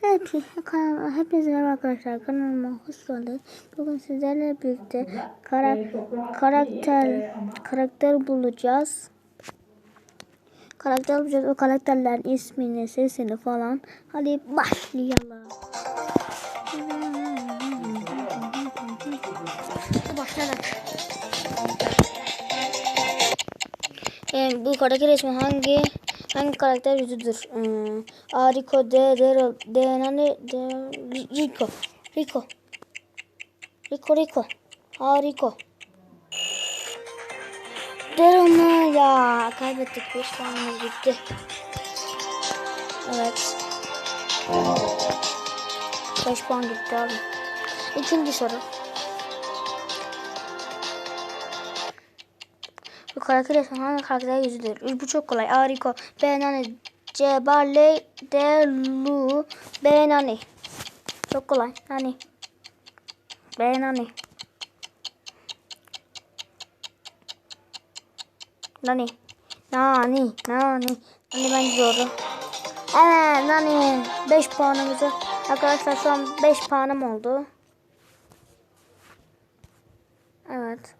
Hep, hepinize merhaba arkadaşlar kanalıma hoş geldiniz. Bugün sizlerle birlikte karak karakter karakter bulacağız. Karakter bulacağız. O karakterlerin ismini, sesini falan. Hadi başlayalım. Başlayalım. Yani bu karakter ismi hangi hangi karakter yüzüdür? Hmm, A Rico, D, Daryl, D, Nani, D, Rico, Rico, Rico, Rico, A Rico. Daryl mı? Ya kaybettik. 5 puanımız gitti. Evet. 5 puan gitti abi. İkinci soru. Bu karakter ismi hangi karakter yüzüdür? Bu çok kolay. A. Rico, B. Nani, C. Barley, D. Lu, B. Nani. Çok kolay. Nani. B. Nani. Nani. Nani. Nani. Bence doğru. Evet Nani. 5 puanımızı. Arkadaşlar şu an 5 puanım oldu. Evet.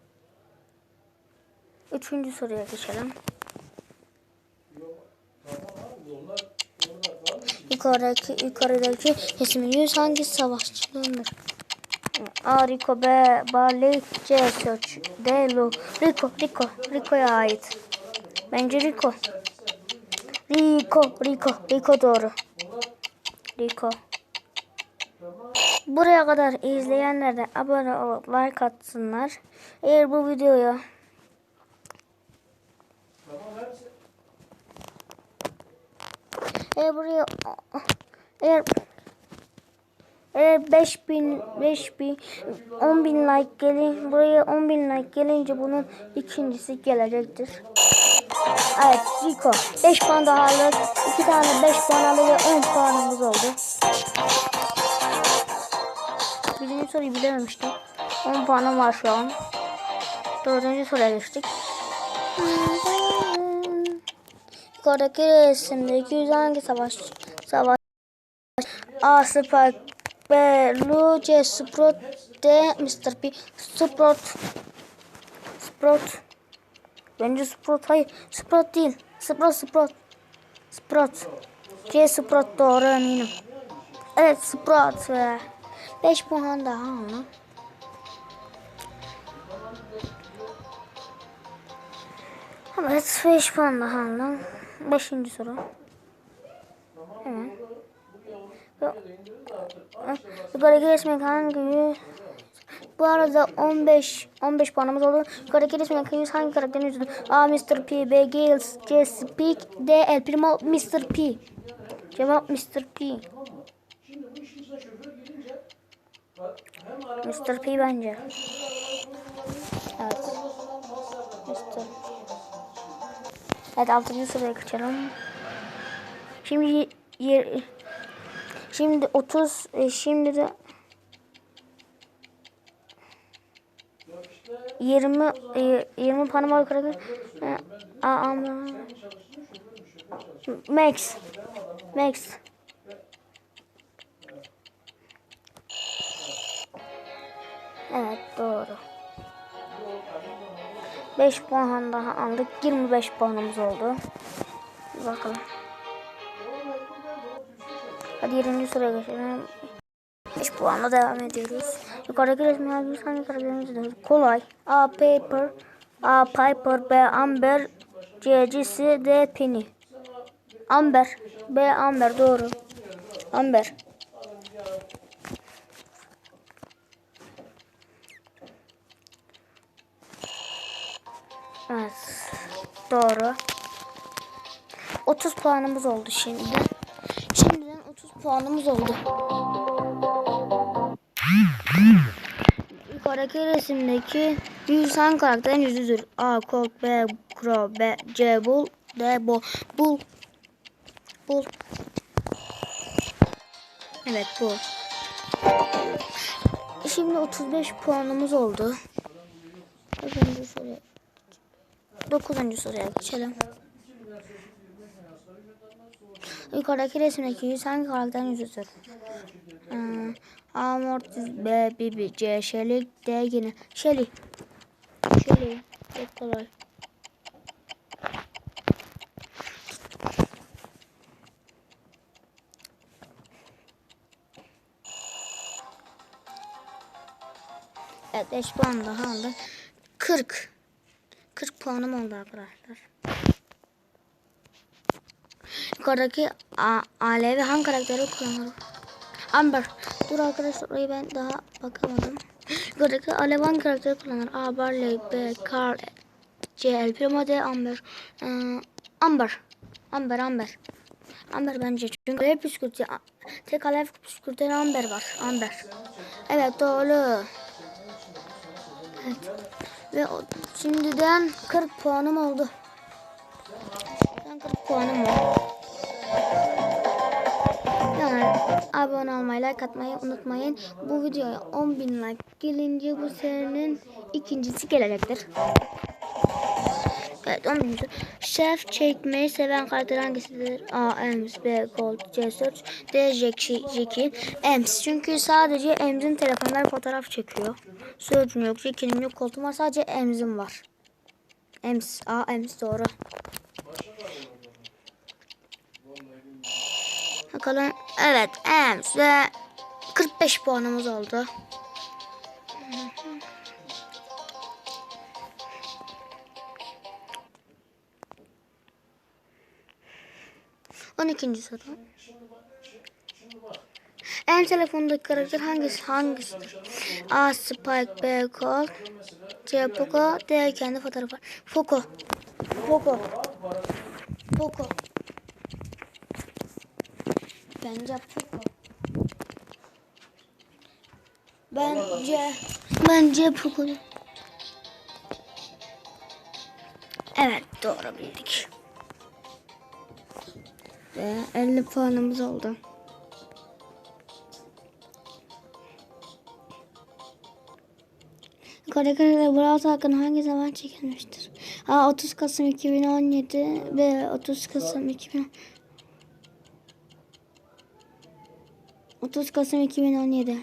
Üçüncü soruya geçelim. Yukarıdaki, yukarıdaki resmin yüz hangi savaşçılarındır? A. Rico B. Barley C. Search D. Lu Rico, Rico, Rico'ya ait. Bence Rico. Rico, Rico, Rico doğru. Rico. Buraya kadar izleyenler de abone olup like atsınlar. Eğer bu videoya Eğer buraya eğer eğer 5000 5000 10000 like gelin buraya 10000 like gelince bunun ikincisi gelecektir. Evet Rico 5 puan daha alır. 2 tane 5 puan alır ve 10 puanımız oldu. Birinci soruyu bilememiştim. 10 puanım var şu an. Dördüncü soruya geçtik. Yukarıdaki resimdeki yüz hangi savaş? Savaş. A. Spike B. Lu C. Sprout D. Mr. P. Sprout. Sprout. Bence Sprout. Hayır. Sprout değil. Sprout. Sprout. Sprout. C. Sprout doğru eminim. Evet Sprout ve 5 puan daha aldım. Evet 5 puan daha aldım. Beşinci soru. Hemen. Yukarıdaki hangi yüz? Bu arada 15 15 puanımız oldu. Yukarıdaki resmin yüz hangi karakterin yüzüdür? A. Mr. P. B. Gales. C. Speak. D. El Primo. Mr. P. Cevap Mr. P. Mr. P bence. Evet. Mr. Evet 6. sıraya geçelim. Şimdi yer, şimdi 30 e, şimdi de 20 e, 20 Panama yukarı e, a, a, Max Max Evet doğru. 5 puan daha aldık. 25 puanımız oldu. Bir bakalım. Hadi 7. sıraya geçelim. 5 puanla devam ediyoruz. Yukarıdaki resmi hangi hangi karakterimiz Kolay. A. Paper. A. Piper. B. Amber. C. Jessie. D. Penny. Amber. B. Amber doğru. Amber. Doğru. 30 puanımız oldu şimdi. Şimdiden 30 puanımız oldu. Yukarıdaki resimdeki Gülsen karakterin yüzüdür. A, Kok, B, Kro, B, C, Bul, D, Bol, Bul. Bul. Evet bu. Şimdi 35 puanımız oldu. Bakın şöyle 9. sıraya geçelim. Yukarıdaki resimdeki yüz hangi karakterin yüzüdür? Hmm, A. Mortis B. Bibi C. Shelly D. Yine Shelly Shelly çok kolay. Evet 5 puan daha aldı. 40 40 puanım oldu arkadaşlar. Yukarıdaki alevi hangi karakteri kullanır? Amber. Dur arkadaşlar orayı ben daha bakamadım. Yukarıdaki alev hangi karakteri kullanır? A. Barley B. Carl C. El Primo D. Amber. Ee, Amber. Amber Amber. Amber bence çünkü alev püskürtü. Tek alev püskürten Amber var. Amber. Evet doğru. Evet. Ve şimdiden 40 puanım oldu. Ben 40 puanım var. Abone olmayı, like atmayı unutmayın. Bu videoya 10.000 like gelince bu serinin ikincisi gelecektir. Evet 10. Şef çekmeyi seven karakter hangisidir? A. Ems B. Gold C. Search D. Jackie, Jackie. Ems çünkü sadece Ems'in telefonları fotoğraf çekiyor. Search'un yok, Jackie'nin yok, Gold'un var. Sadece Ems'in var. Ems. A. Ems doğru. Bakalım. Evet Ems ve 45 puanımız oldu. 12. soru. En telefondaki karakter hangisi hangisidir? A. Spike B. Colt C. Poco D. Kendi fotoğrafı. Poco. Poco. Poco. Bence Poco. Bence bence Poco. Evet doğru bildik. Ve 50 puanımız oldu. Karakter'de Brawl hakkında hangi zaman çekilmiştir? A. 30 Kasım 2017 B. 30 Kasım 2000 30 Kasım 2017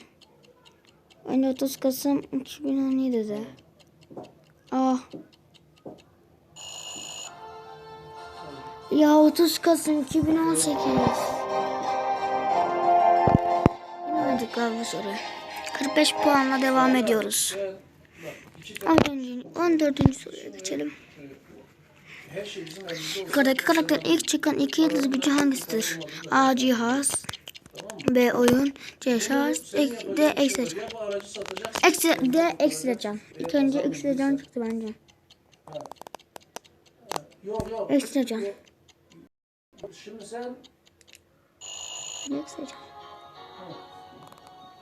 Önce 30 Kasım 2017'de A. Ya 30 Kasım 2018 Bilemedik abi bu soruyu 45 puanla devam ediyoruz. 14. 14. soruya geçelim. Yukarıdaki karakter ilk çıkan iki yıldız gücü hangisidir? A. Cihaz B. Oyun C. Şarj ek- D. Satacağız. Ekstra D. Ekstra can. İlk önce ekstra can çıktı bence. Yok yok. Ekstra can. Şimdi sen Ekstra can.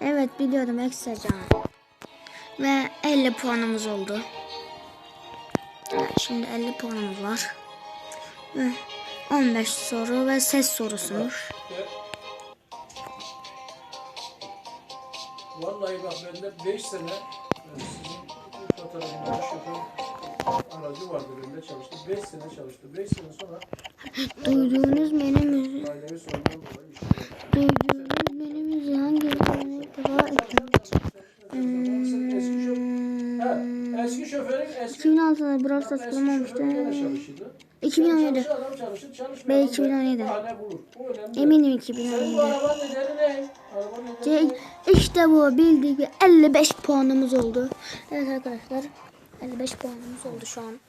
Evet biliyordum ekstra can. Ve 50 puanımız oldu. Evet, şimdi 50 puanımız var. Ve 15 soru ve ses sorusumuş. de Vallahi bak bende 5 sene e, sizin bu fotoğrafında şoför aracı vardı bende çalıştı. 5 sene çalıştı. 5 sene sonra Duyduğunuz benim müziği. ailevi sorundan dolayı işe Duyduğunuz benim müziği hangi defa eklemiş? Eski şoför, ha, eski şoförün eski 2006'da Brawl Stars çalışırdı. 2017. Çalışır, adam çalışır, çalışmıyor. Ben Adam 2017. Bahane bulur. Bu önemli. değil. Eminim Senin bu 2017. arabanın nedeni ne? Arabanın nedeni Ce- ne? İşte bu bildik ve 55 puanımız oldu. Evet arkadaşlar 55 puanımız oldu şu an.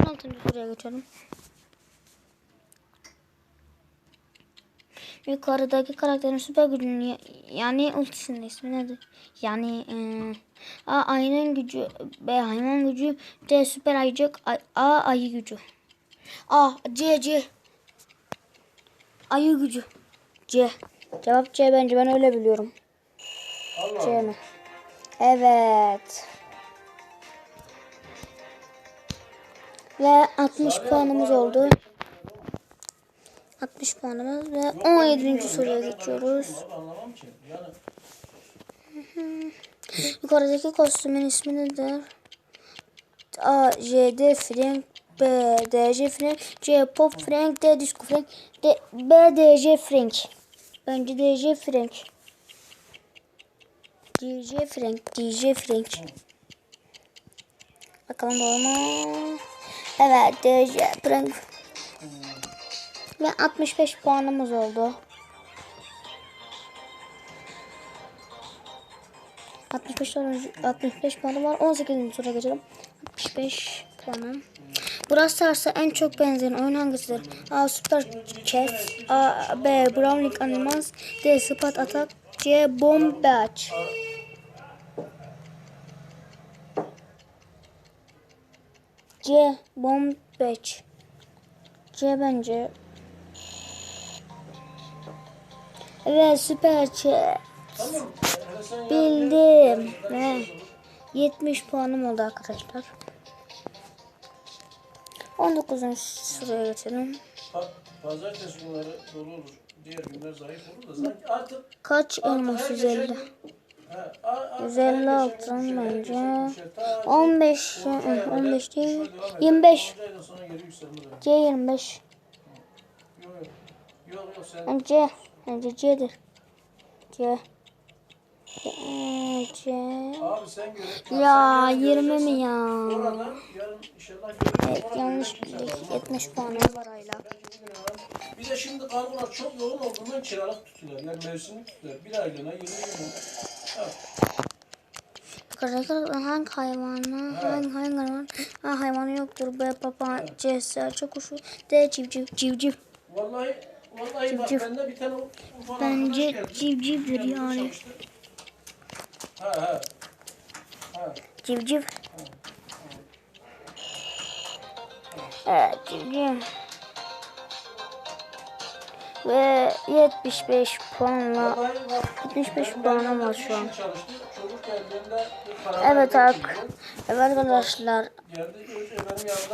16. soruya geçelim. Yukarıdaki karakterin süper gücünün ya- yani ultisinin ismi nedir? Yani eee, A ayının gücü, B hayvan gücü, D süper ayıcık, A, A ayı gücü. A C C Ayı gücü. C. Cevap C bence ben öyle biliyorum. Allah C mi? Evet. Ve 60 puanımız oldu. 60 puanımız ve 17. soruya geçiyoruz. Yukarıdaki kostümün ismi nedir? A, J, D, Frank, B. DJ Frank. C. Pop Frank. D. Disco Frank. D. B. DJ Frank. Bence DJ Frank. DJ Frank. DJ Frank. Bakalım doğru mu? Evet DJ Frank. Ve 65 puanımız oldu. 65 tane 65 puanım var. 18. tura geçelim. 65 puanım. Burası Stars'a en çok benzeyen oyun hangisidir? A. Super Chess A. B. Brawling Animals D. Spot Attack C. Bomb Batch C. Bomb C bence. Hele sen ya- Bildim. Ve 70 puanım oldu arkadaşlar. 19. sıraya geçelim. Pa- Pazartesi günleri dolu olur. Diğer günler zayıf olur da sanki artık Kaç elmas her 150? geçen gün- He, a- a- her 156 geçen gün bir şey, her bence. geçen gün bir şey. Ta 15, orta aya kadar 15 değil, şöyle devam eder. 25. Onuncu aydan sonra geri yükselme devam. C 25. Yok yok. Sen C. Bence C'dir. C. C. C. abi sen göre. Ya sen yarın 20 göreceksin. mi ya? Oradan yarın inşallah. Evet yanlış bildik. lazım. 70 puanım var hala. Bir de şimdi kargolar çok yoğun olduğundan kiralık tutuyorlar. Yani mevsimlik tutuyorlar. Bir aylığına, yirmi günlüğüne. Evet. Arkadaşlar hangi hayvanı? Hangi hayvan? Ha hayvanı yoktur. B papağan, C serçe kuşu, D civciv. Civciv. Vallahi Civciv. Bence civcivdir yani. Ha ha. Ha. Civciv. Evet civciv. Ve 75 puanla Vallahi bak, 75 benim puanım var şu an. Evet ak. Evet arkadaşlar.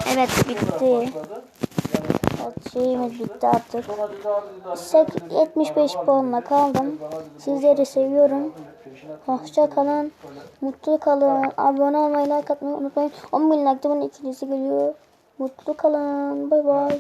Evet, bitti. Evet, şeyimiz bitti artık. Sonra dedi abi dedi abi, Sek- dedi, 75 araba puanla kaldım. Sizleri seviyorum. Hoşça kalın. Mutlu kalın. Abone olmayı, like atmayı unutmayın. 10 bin like bunun ikincisi geliyor. Mutlu kalın. Bay bay.